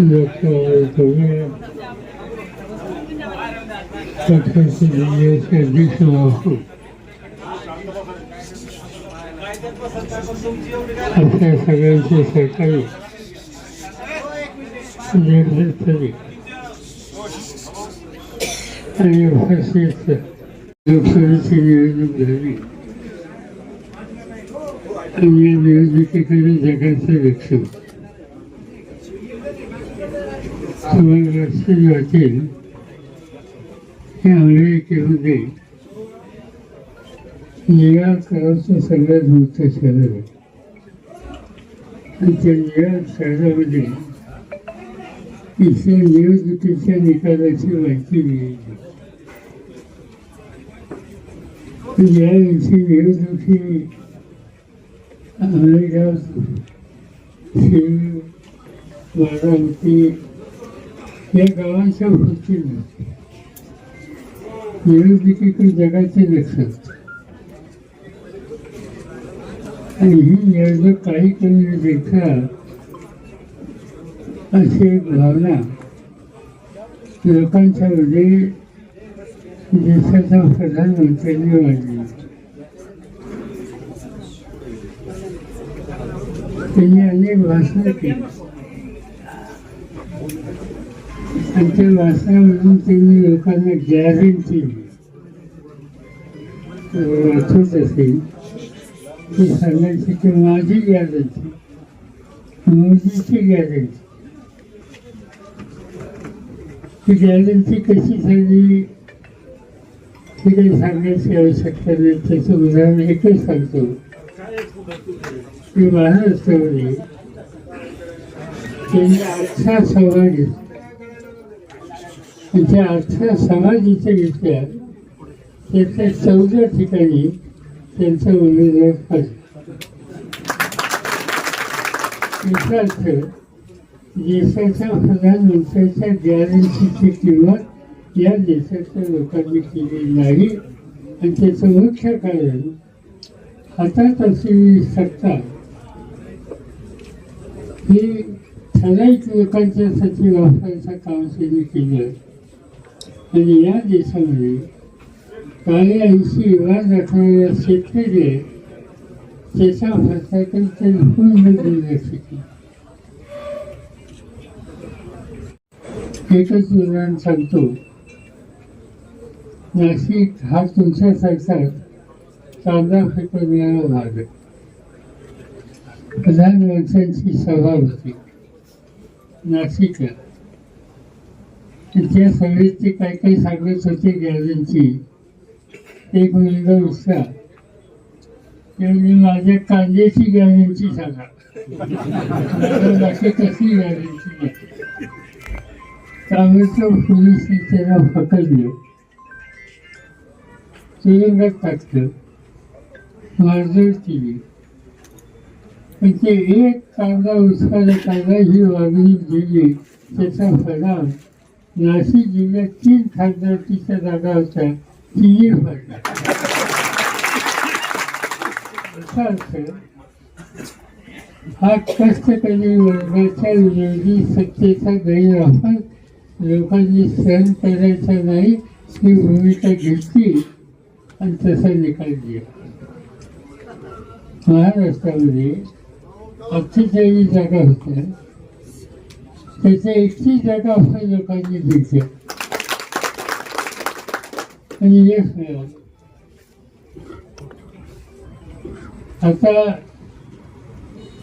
लोकसभेत पक्षाचे जिल्ह्याचे अध्यक्ष व्हावं अशा सगळ्यांचे सहकारी तरी आणि लोकसभेची निवडणूक झाली मी या निवडणुकीकडे जगाचं लक्ष तुम्हाला वाटेल की अमेरिकेमध्ये निळा करायचं सगळ्यात मोठं शहर आहे आणि त्या निळ्या शहरामध्ये इथल्या निवडणुकीच्या निकालाची माहिती मिळाली यावेळी निवडणुकी ही अमेरिका शिव बारामती या गावांच्या होती नव्हती निवडणुकीकडे जगाचे लक्ष आणि ही निवडणूक काही कमी देखा अशी एक भावना लोकांच्या मध्ये देशाच्या प्रधानमंत्र्यांनी वाढली त्यांनी अनेक भाषणं केली आणि त्या भाषणामधून त्यांनी लोकांना गॅरंटी वाचत असेल ती सांगायचे की माझी गॅरंटी मोदीची गॅरंटी. ती गॅरंटी कशी झाली हे काही सांगण्याची आवश्यकता नाही. त्याचं उदाहरण एकच सांगतो. की महाराष्ट्रामध्ये त्यांनी अठरा सभा घेतल्या आणि त्या अठरा सभा घेतल्या त्यातल्या चौदा ठिकाणी त्यांचा उमेदवार फाजला याचा अर्थ देशाच्या प्रधानमंत्र्यांच्या गॅरंटीची किंमत या देशाच्या लोकांनी केलेली नाही आणि त्याचं मुख्य कारण हातात असलेली सत्ता हे ठराविक लोकांच्यासाठी वापरायचं काम त्यांनी केलं. आणि या देशामध्ये काही विवाद असणाऱ्या शेतकरी आहेत त्याच्या फरकाकडे त्यांनी पूर्ण दुर्लक्ष केलं एकच उदाहरण सांगतो. नाशिक हा तुमच्यासारखा कांदा फेकून फेकवणारा भाग आहे. प्रधानमंत्र्यांची सभा होती नाशिकला आणि त्या सभेत ते काय काय सांगत होते गॅरंटी एक मुलगा उत्साह त्यांनी माझ्या कांद्याची गॅरंटी सांगा बाकी कसली गॅरंटी नाही ताबडतोब पोलिसने त्याला पकडलं तुरुंगात टाकलं मारझोड केली पण एक कांदा उचकायला कांदा ही वागणी दिली. त्याचा परिणाम नाशिक जिल्ह्यात तीन खासदारकीच्या जागा होत्या. तिन्ही पडल्या अर्थ हा कष्टकरी वर्गाच्या विरोधी सत्तेचा गैरवापर लोकांनी सहन करायचा नाही ही भूमिका घेतली आणि तसा निकाल दिला. महाराष्ट्रामध्ये अठ्ठेचाळीस जागा होत्या त्याच्या एकतीस जागा आपल्या लोकांनी जिंकल्या आणि यश मिळालं आता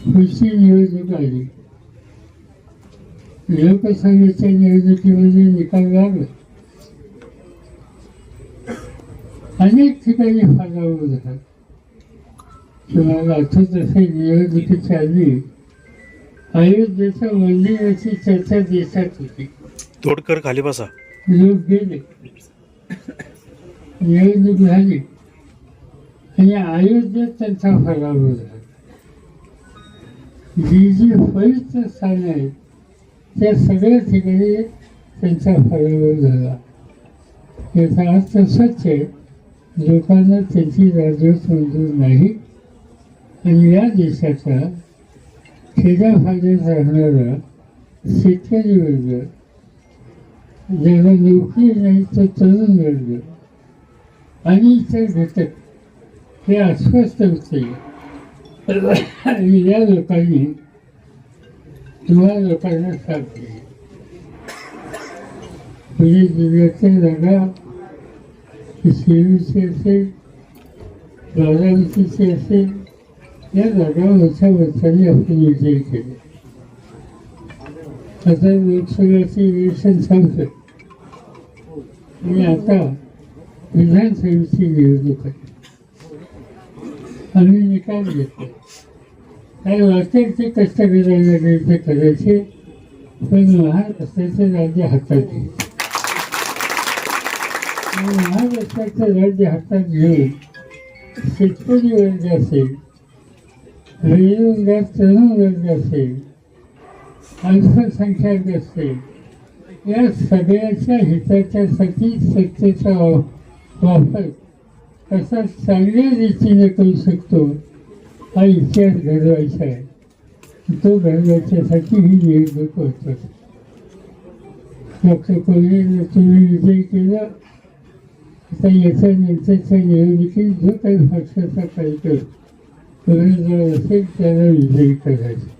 पुढची निवडणूक आली लोकसभेच्या निवडणुकीमध्ये निकाल लागला. अनेक ठिकाणी फागावर झाला तुम्हाला आठवत असेल निवडणुकीच्या आधी अयोध्येच्या मंदिराची चर्चा देशात होती. तोडकर खाली बसा. लोक गेले. निवडणूक झाली. आणि अयोध्येत त्यांचा फरावर झाला. जी जी पवित्र स्थान आहे त्या सगळ्या ठिकाणी त्यांचा फरावर झाला. याचा अर्थ स्वच्छ आहे लोकांना त्याची राजवट मंजूर नाही. आणि या देशाच्या खेड्यापाड्यात राहणारा शेतकरी वर्ग ज्याला नोकरी नाही तर तरुण वर्ग आणि इतर घटक हे अस्वस्थ होते. आणि या लोकांनी तुम्हा लोकांना साथ दिली. पुणे जिल्ह्याचे जागा शिरूरची असेल बारामतीची असेल या जागा मोठ्या वर्षांनी आपण विजयी केले आता लोकसभेचे इलेक्शन संपलं आणि आता विधानसभेची निवडणूक आहे आम्ही निकाल घेतला काय वाटेल ते कष्ट करायला ते करायचे पण महाराष्ट्राचे राज्य हातात घे महाराष्ट्राचं राज्य हातात घेऊन शेतकरी वर्ग असेल बेरोजगार तरुण असेल अल्पसंख्याक असेल या सगळ्याच्या हिताच्यासाठी सत्तेचा वापर कसा चांगल्या रीतीने करू शकतो हा इतिहास घडवायचा आहे तो घडवायच्यासाठी ही निवडणूक होत डॉक्टर कोल्हेनं तुम्ही विजय केला आता याच्या नंतरच्या निवडणुकीत जो काही पक्षाचा कार्यक्रम उमेदवार असेल त्याला विजयी करायचा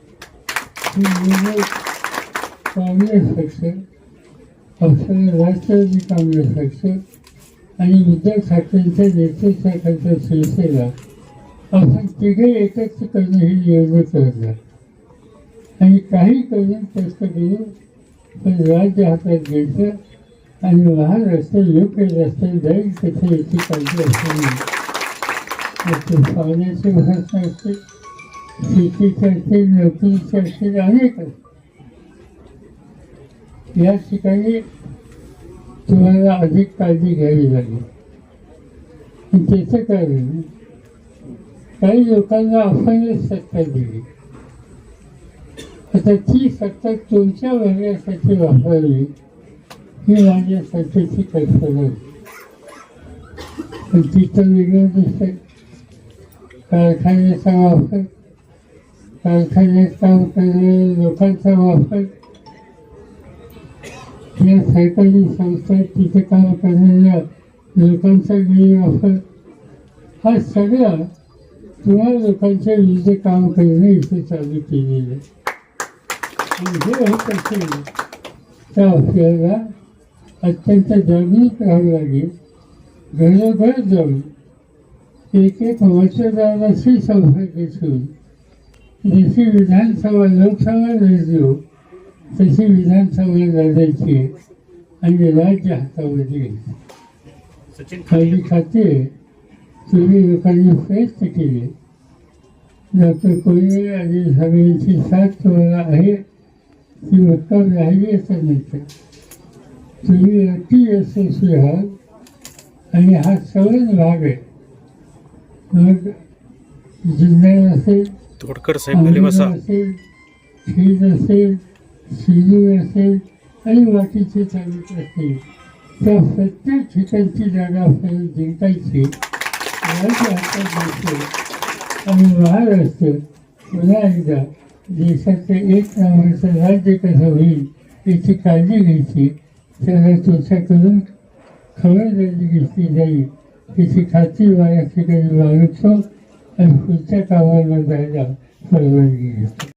काँग्रेस पक्ष पक्षाला राष्ट्रवादी काँग्रेस पक्ष आणि उद्धव ठाकरेंच्या नेतृत्वाखालच्या शिवसेना आपण तिघे एकत्र करून ही निवडणूक करणार आणि काही करून कष्ट करून पण राज्य हातात घ्यायचं आणि महाराष्ट्र योग्य रस्त्याने जाईल याची काळजी असते पाण्याचे प्रश्न असतील शेतीचे असतील नोकरीचे असतील अनेक या ठिकाणी तुम्हाला अधिक काळजी घ्यावी लागेल त्याचं कारण काही लोकांना आपणच सत्ता दिली आता ती सत्ता तुमच्या वर्गासाठी वापरावी ही माझ्या सत्तेची कल्पना होती पण तिथं वेगळं दिसतं कारखान्याचा वापर कारखान्यात काम करणाऱ्या लोकांचा वापर या सरकारी संस्था तिथे काम करणाऱ्या लोकांचा गैरवापर हा सगळा किंवा लोकांच्या विविध काम करणं इथे चालू केलेलं आहे आणि हे होत असेल तर आपल्याला अत्यंत जागरूक राहावं लागेल घरोघर जाऊन एक एक संपर्क ठेवून जशी विधानसभा लोकसभा लढलो तशी विधानसभा लढायची आणि राज्य हातामध्ये घ्यायचं खाते तुम्ही लोकांनी प्रयत्न केले. डॉक्टर कोल्हे आणि सगळ्यांची साथ तुम्हाला आहे. ती भक्कम राहिली असं नंतर तुम्ही अति यशस्वी आहात. आणि हा सवय भाग आहे. मग जिल्हा असेल तोडकर साहेब खाली बसा. असेल खीज असेल शिजू असेल आणि बाकीचे चालत असतील त्या प्रत्येक ठिकाणची जागा आपल्याला जिंकायची आणि महाराष्ट्र पुन्हा एकदा देशाचं एक नावाचं राज्य कसं होईल याची काळजी घ्यायची त्याला तुमच्याकडून खबरदारी घेतली जाईल त्याची खाती माझ्या ठिकाणी बाळगतो आणि पुढच्या कामाला जायला परवानगी घेतो